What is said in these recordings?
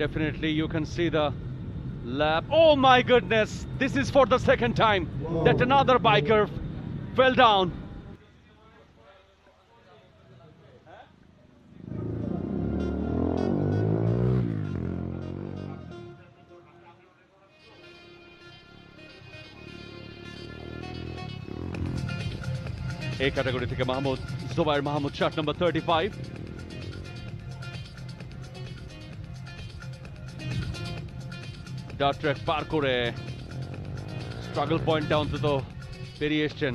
Definitely, you can see the lap. Oh my goodness, this is for the second time Whoa. that another biker fell down. A category থেকে Mahmud Zobayer Mahmud shot number 35 dot track පාර් করে struggle পয়েন্টটা অন্তত পেরিয়ে এসছেন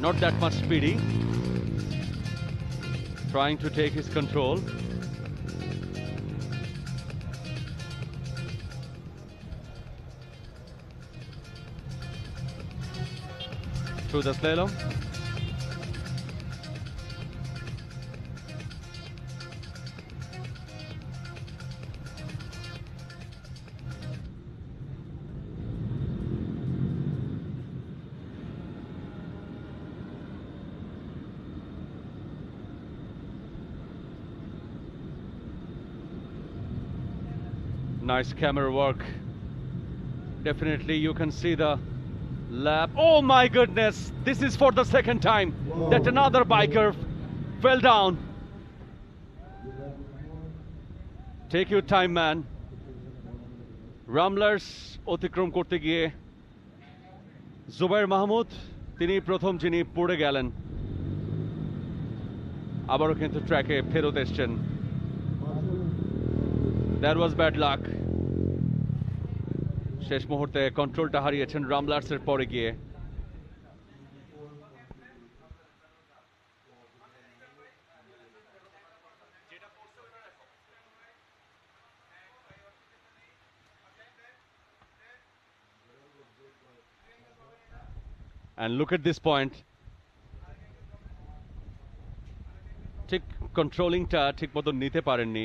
not that much speedy. Trying to take his control. Through the slalom. Nice camera work. Definitely, you can see the lap. Oh my goodness! This is for the second time that another biker fell down. Take your time, man. রামলার্স অতিক্রম করতে গিয়ে জুবাইর মাহমুদ তিনি প্রথম যিনি পড়ে গেলেন আবারও কিন্তু ট্র্যাকে ফেরত এসছেন ওয়াজ ব্যাড লাক শেষ মুহূর্তে কন্ট্রোলটা হারিয়েছেন রামলার্সের পরে গিয়ে। And look at this point. ঠিক কন্ট্রোলিংটা ঠিক মতো নিতে পারেননি।